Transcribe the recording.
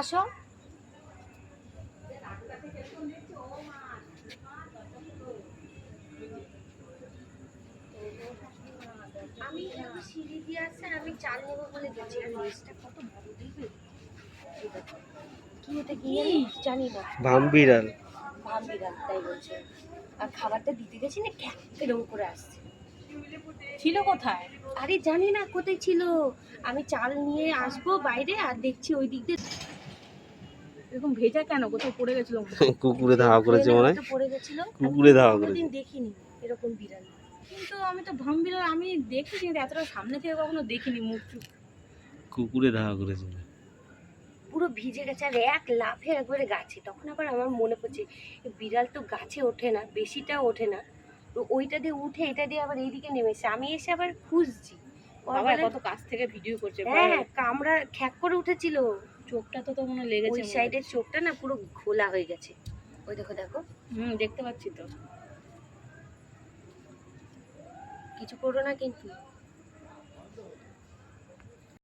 আসো। আমি সিঁড়ি দিয়ে আসছে আমি চাল নেব বলে গেছি। আর লেজটা কত বড় দেখবে কি এটা কি জানি? না। তাই বলছে। আর খাবারটা দিতে গেছি না করে আসছে। ছিল কোথায়? আরে জানি না কোথায় ছিল। আমি চাল নিয়ে আসব বাইরে আর দেখছি ওই দিক দিয়ে এরকম ভেজা কেন? কোথাও পড়ে গেছিল কুকুরে ধাওয়া করেছে মনে হয়? পড়ে গেছিল। কুকুরে ধাওয়া করেছে। দেখিনি এরকম বিড়াল। কিন্তু আমি তো ভামবিড়াল আমি দেখেছি কিন্তু এতটা সামনে থেকে কখনো দেখিনি মুখ চুখ। কুকুরে ধাওয়া করেছে পুরো ভিজে গেছে আর এক লাফে একবারে গাছে। তখন আবার আমার মনে পড়ছে বিড়াল তো গাছে ওঠে না বেশিটা ওঠে না। তো ওইটা দিয়ে উঠে এটা দিয়ে আবার এইদিকে নেমেছে। আমি এসে আবার খুঁজছি। কত কাছ থেকে ভিডিও করছে হ্যাঁ কামড়া খ্যাক করে উঠেছিল। চোখটা তো তো মনে লেগেছে ওই সাইডের চোখটা না পুরো খোলা হয়ে গেছে। ওই দেখো দেখো। হুম দেখতে পাচ্ছি তো। কিছু করো না কিন্তু।